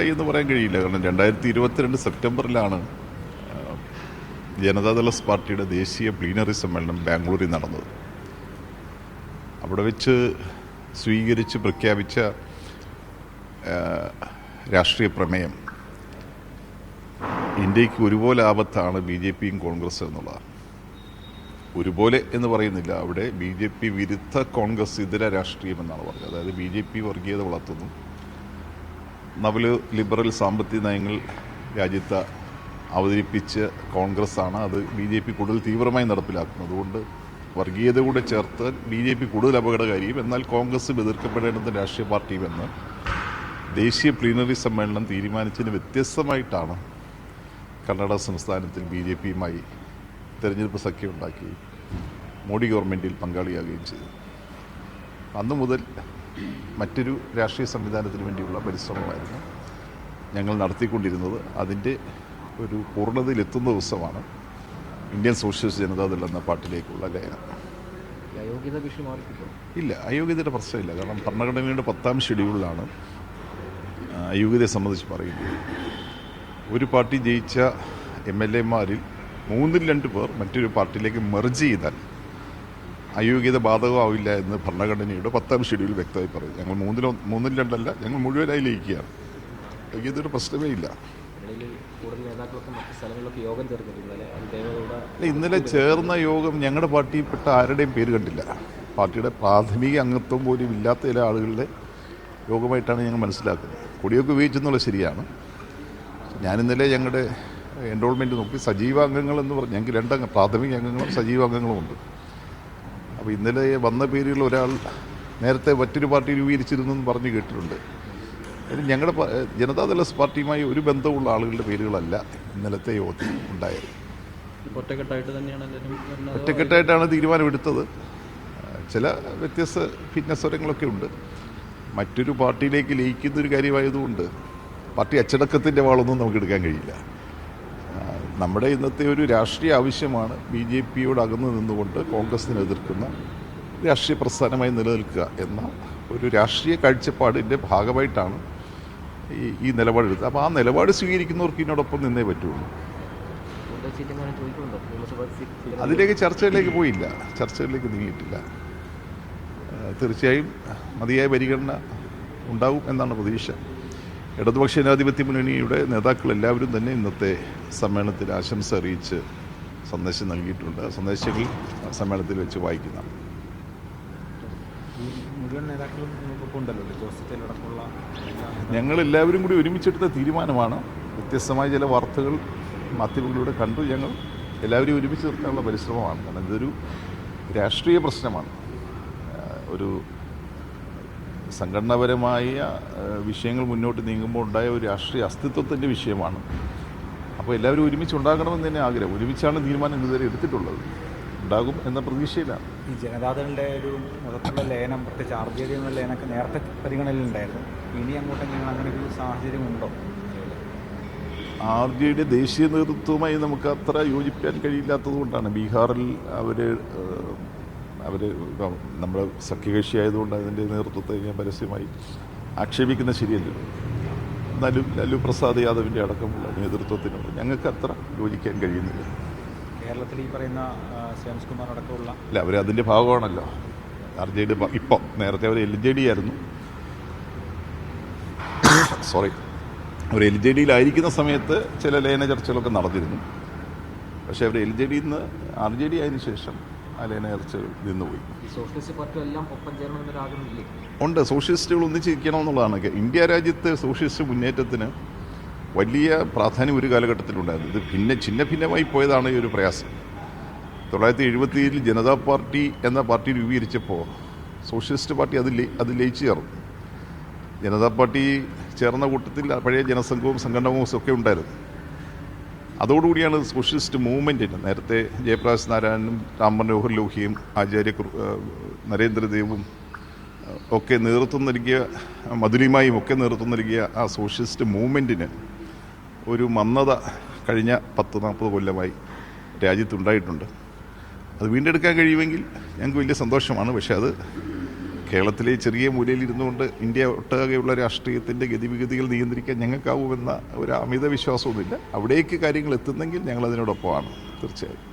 ഉണ്ടായി എന്ന് പറയാൻ കഴിയില്ല. കാരണം രണ്ടായിരത്തി ഇരുപത്തിരണ്ട് സെപ്റ്റംബറിലാണ് ജനതാദളസ് ജനതാദള പാർട്ടിയുടെ ദേശീയ പ്ലീനറി സമ്മേളനം ബാംഗ്ലൂരിൽ നടന്നത്. അവിടെ വെച്ച് സ്വീകരിച്ച് പ്രഖ്യാപിച്ച രാഷ്ട്രീയ പ്രമേയം ഇന്ത്യയ്ക്ക് ഒരുപോലെ ആപത്താണ് ബി ജെ പിയും കോൺഗ്രസ് എന്നുള്ളതാണ്. ഒരുപോലെ എന്ന് പറയുന്നില്ല. അവിടെ ബി ജെ പി വിരുദ്ധ കോൺഗ്രസ് ഇതര രാഷ്ട്രീയം എന്നാണ് പറഞ്ഞത്. അതായത് ബി ജെ പി വർഗീയത വളർത്തുന്നു. നവൽ ലിബറൽ സാമ്പത്തിക നയങ്ങൾ രാജ്യത്ത് അവതരിപ്പിച്ച് കോൺഗ്രസ്സാണ് അത് ബി ജെ പി കൂടുതൽ തീവ്രമായി നടപ്പിലാക്കുന്നത്. അതുകൊണ്ട് വർഗീയത കൂടെ ചേർത്ത് ബി ജെ പി കൂടുതൽ അപകടകാരിയും എന്നാൽ കോൺഗ്രസ് എതിർക്കപ്പെടേണ്ടുന്ന രാഷ്ട്രീയ പാർട്ടിയുമെന്ന് ദേശീയ പ്ലീനറി സമ്മേളനം തീരുമാനിച്ചതിന് വ്യത്യസ്തമായിട്ടാണ് കർണാടക സംസ്ഥാനത്തിൽ ബി ജെ പിയുമായി തെരഞ്ഞെടുപ്പ് സഖ്യമുണ്ടാക്കി മോഡി ഗവൺമെന്റിൽ പങ്കാളിയാകുകയും ചെയ്തു. അന്നു മുതൽ മറ്റൊരു രാഷ്ട്രീയ സംവിധാനത്തിന് വേണ്ടിയുള്ള പരിശ്രമമായിരുന്നു. ഞങ്ങൾ നടത്തിക്കൊണ്ടിരുന്നത് അതിന്റെ ഒരു പൂർണതയിലെത്തുന്ന ദിവസമാണ്. ഇന്ത്യൻ സോഷ്യലിസ്റ്റ് ജനതാദൾ എന്ന പാർട്ടിലേക്കുള്ള ലയനം ഇല്ല അയോഗ്യതയുടെ പ്രശ്നമില്ല. കാരണം ഭരണഘടനയുടെ പത്താം ഷെഡ്യൂളിലാണ് അയോഗ്യതയെ സംബന്ധിച്ച് പറയുന്നത്. ഒരു പാർട്ടി ജയിച്ച എം എൽ എമാരിൽ മൂന്നിൽ രണ്ട് പേർ മറ്റൊരു പാർട്ടിയിലേക്ക് മെർജ് ചെയ്താൽ അയോഗ്യത ബാധകമാവില്ല എന്ന് ഭരണഘടനയുടെ പത്താം ഷെഡ്യൂൾ വ്യക്തമായി പറയും ഞങ്ങൾ മൂന്നിലോ മൂന്നിൽ രണ്ടല്ല ഞങ്ങൾ മുഴുവനായി ലയിക്കുകയാണ്. അയോഗ്യതയുടെ പ്രശ്നമേ ഇല്ല. ഇന്നലെ ചേർന്ന യോഗം ഞങ്ങളുടെ പാർട്ടിയിൽപ്പെട്ട ആരുടെയും പേര് കണ്ടില്ല. പാർട്ടിയുടെ പ്രാഥമിക അംഗത്വം പോലും ഇല്ലാത്ത ചില ആളുകളുടെ യോഗമായിട്ടാണ് ഞങ്ങൾ മനസ്സിലാക്കുന്നത്. കൊടിയൊക്കെ ഉപയോഗിച്ചെന്നുള്ളത് ശരിയാണ്. ഞാനിന്നലെ ഇന്നലെ ഞങ്ങളുടെ എൻറോൾമെന്റ് നോക്കി സജീവ അംഗങ്ങൾ എന്ന് പറഞ്ഞു ഞങ്ങൾക്ക് രണ്ടംഗ പ്രാഥമിക അംഗങ്ങളും സജീവ അംഗങ്ങളുമുണ്ട് അപ്പോൾ ഇന്നലെ വന്ന പേരിൽ ഒരാൾ നേരത്തെ മറ്റൊരു പാർട്ടി രൂപീകരിച്ചിരുന്നു എന്ന് പറഞ്ഞ് കേട്ടിട്ടുണ്ട്. ഞങ്ങളുടെ ജനതാദള പാർട്ടിയുമായി ഒരു ബന്ധമുള്ള ആളുകളുടെ പേരുകളല്ല ഇന്നലത്തെ യോഗത്തിൽ ഉണ്ടായത്. ഒറ്റക്കെട്ടായിട്ട് തന്നെയാണ് ഒറ്റക്കെട്ടായിട്ടാണ് തീരുമാനമെടുത്തത്. ചില വ്യത്യസ്ത ഭിന്നസ്വരങ്ങളൊക്കെ ഉണ്ട്. മറ്റൊരു പാർട്ടിയിലേക്ക് ലയിക്കുന്ന ഒരു കാര്യമായതുകൊണ്ട് പാർട്ടി അച്ചടക്കത്തിന്റെ വാളൊന്നും നമുക്ക് എടുക്കാൻ കഴിയില്ല. നമ്മുടെ ഇന്നത്തെ ഒരു രാഷ്ട്രീയ ആവശ്യമാണ് ബി ജെ പിയോട് അകന്നു നിന്നുകൊണ്ട് കോൺഗ്രസിനെ എതിർക്കുന്ന രാഷ്ട്രീയ പ്രസ്ഥാനമായി നിലനിൽക്കുക എന്ന ഒരു രാഷ്ട്രീയ കാഴ്ചപ്പാടിന്റെ ഭാഗമായിട്ടാണ് ഈ ഈ നിലപാടെടുത്തത്. അപ്പോൾ ആ നിലപാട് സ്വീകരിക്കുന്നവർക്ക് ഇതിനോടൊപ്പം നിന്നേ പറ്റുള്ളൂ. അതിലേക്ക് ചർച്ചകളിലേക്ക് പോയില്ല. ചർച്ചകളിലേക്ക് നീങ്ങിയിട്ടില്ല. തീർച്ചയായും മതിയായ പരിഗണന ഉണ്ടാവും എന്നാണ് പ്രതീക്ഷ. ഇടതുപക്ഷ ജനാധിപത്യ മുന്നണിയുടെ നേതാക്കൾ എല്ലാവരും തന്നെ ഇന്നത്തെ സമ്മേളനത്തിൽ ആശംസ അറിയിച്ച് സന്ദേശം നൽകിയിട്ടുണ്ട്. ആ സന്ദേശങ്ങൾ സമ്മേളനത്തിൽ വെച്ച് വായിക്കുന്ന. ഞങ്ങളെല്ലാവരും കൂടി ഒരുമിച്ചെടുത്ത തീരുമാനമാണ്. വ്യത്യസ്തമായ ചില വാർത്തകൾ മാധ്യമങ്ങളിലൂടെ കണ്ടു. ഞങ്ങൾ എല്ലാവരും ഒരുമിച്ച് നിർത്താനുള്ള പരിശ്രമമാണ്. കാരണം ഇതൊരു രാഷ്ട്രീയ പ്രശ്നമാണ്. ഒരു സംഘടനാപരമായ വിഷയങ്ങൾ മുന്നോട്ട് നീങ്ങുമ്പോൾ ഉണ്ടായ ഒരു രാഷ്ട്രീയ അസ്തിത്വത്തിന്റെ വിഷയമാണ്. അപ്പോൾ എല്ലാവരും ഒരുമിച്ച് ഉണ്ടാകണമെന്ന് തന്നെ ആഗ്രഹം. ഒരുമിച്ചാണ് തീരുമാനം ഇതുവരെ എടുത്തിട്ടുള്ളത്. ഉണ്ടാകും എന്ന പ്രതീക്ഷയിലാണ്. ഈ ജനതാദളിന്റെ ഒരു മുഖത്തുള്ള ലയനം പ്രത്യേകിച്ച് ആർ ജെ ഡി എന്ന ലയനമൊക്കെ നേരത്തെ പരിഗണനയിലുണ്ടായിരുന്നു ഇനി അങ്ങോട്ട് ഞങ്ങൾ അങ്ങനെ ഒരു സാഹചര്യം ഉണ്ടോ? ആർ ജെ ഡി ദേശീയ നേതൃത്വവുമായി നമുക്ക് അത്ര യോജിപ്പിക്കാൻ കഴിയില്ലാത്തത് കൊണ്ടാണ് ബീഹാറിൽ അവർ അവർ നമ്മൾ സഖ്യകക്ഷി ആയതുകൊണ്ട് അതിന്റെ നേതൃത്വത്തെ ഞാൻ പരസ്യമായി ആക്ഷേപിക്കുന്ന ശരിയല്ലല്ലോ എന്നാലും ലല്ലു പ്രസാദ് യാദവിന്റെ അടക്കമുള്ള നേതൃത്വത്തിനോട് ഞങ്ങൾക്ക് അത്ര യോജിക്കാൻ കഴിയുന്നില്ല. കേരളത്തിൽ ഈ പറയുന്ന ആ, കുമാർ അടക്കമുള്ള അല്ല അവർ അതിന്റെ ഭാഗമാണല്ലോ. ആർ ജെ ഡി ഇപ്പം നേരത്തെ അവർ എൽ ജെ ഡി ആയിരുന്നു. സോറി അവർ എൽ ജെ ഡിയിലായിരിക്കുന്ന സമയത്ത് ചില ലയന ചർച്ചകളൊക്കെ നടന്നിരുന്നു. പക്ഷേ അവർ എൽ ജെ ഡിയിൽ നിന്ന് ആർ ജെ ഡി ആയതിനു ശേഷം ലയന ചർച്ചകൾ നിന്നുപോയി. ഉണ്ട്. സോഷ്യലിസ്റ്റുകൾ ഒന്നിച്ചിരിക്കണമെന്നുള്ളതാണ്. ഇന്ത്യ രാജ്യത്ത് സോഷ്യലിസ്റ്റ് മുന്നേറ്റത്തിന് വലിയ പ്രാധാന്യം ഒരു കാലഘട്ടത്തിലുണ്ടായിരുന്നു. ഇത് ഭിന്ന ഛിന്ന ഭിന്നമായി പോയതാണ് ഈ ഒരു പ്രയാസം. തൊള്ളായിരത്തി എഴുപത്തിയേഴിൽ ജനതാ പാർട്ടി എന്ന പാർട്ടി രൂപീകരിച്ചപ്പോൾ സോഷ്യലിസ്റ്റ് പാർട്ടി അതിൽ ലയി- അത് ലയിച്ചു ചേർന്നു ജനതാ പാർട്ടി ചേർന്ന കൂട്ടത്തിൽ പഴയ ജനസംഘവും സംഘടനവും ഒക്കെ ഉണ്ടായിരുന്നു. അതോടുകൂടിയാണ് സോഷ്യലിസ്റ്റ് മൂവ്മെന്റിന് നേരത്തെ ജയപ്രകാശ് നാരായണനും രാം മനോഹർ ലോഹിയും ആചാര്യ നരേന്ദ്രദേവും ഒക്കെ നേതൃത്വം നൽകിയ മധുരിമായും ഒക്കെ നേതൃത്വം നൽകിയ ആ സോഷ്യലിസ്റ്റ് മൂവ്മെന്റിന് ഒരു മന്ദത കഴിഞ്ഞ പത്ത് നാൽപ്പത് കൊല്ലമായി രാജ്യത്തുണ്ടായിട്ടുണ്ട്. അത് വീണ്ടെടുക്കാൻ കഴിയുമെങ്കിൽ ഞങ്ങൾക്ക് വലിയ സന്തോഷമാണ്. പക്ഷേ അത് കേരളത്തിലെ ചെറിയ മൂലയിൽ ഇരുന്നുകൊണ്ട് ഇന്ത്യ ഒട്ടാകെയുള്ള രാഷ്ട്രീയത്തിന്റെ ഗതിവിഗതികൾ നിയന്ത്രിക്കാൻ ഞങ്ങൾക്കാവുമെന്ന ഒരു അമിത വിശ്വാസമൊന്നുമില്ല അവിടേക്ക് കാര്യങ്ങൾ എത്തുന്നെങ്കിൽ ഞങ്ങൾ അതിനോടൊപ്പമാണ്. തീർച്ചയായും.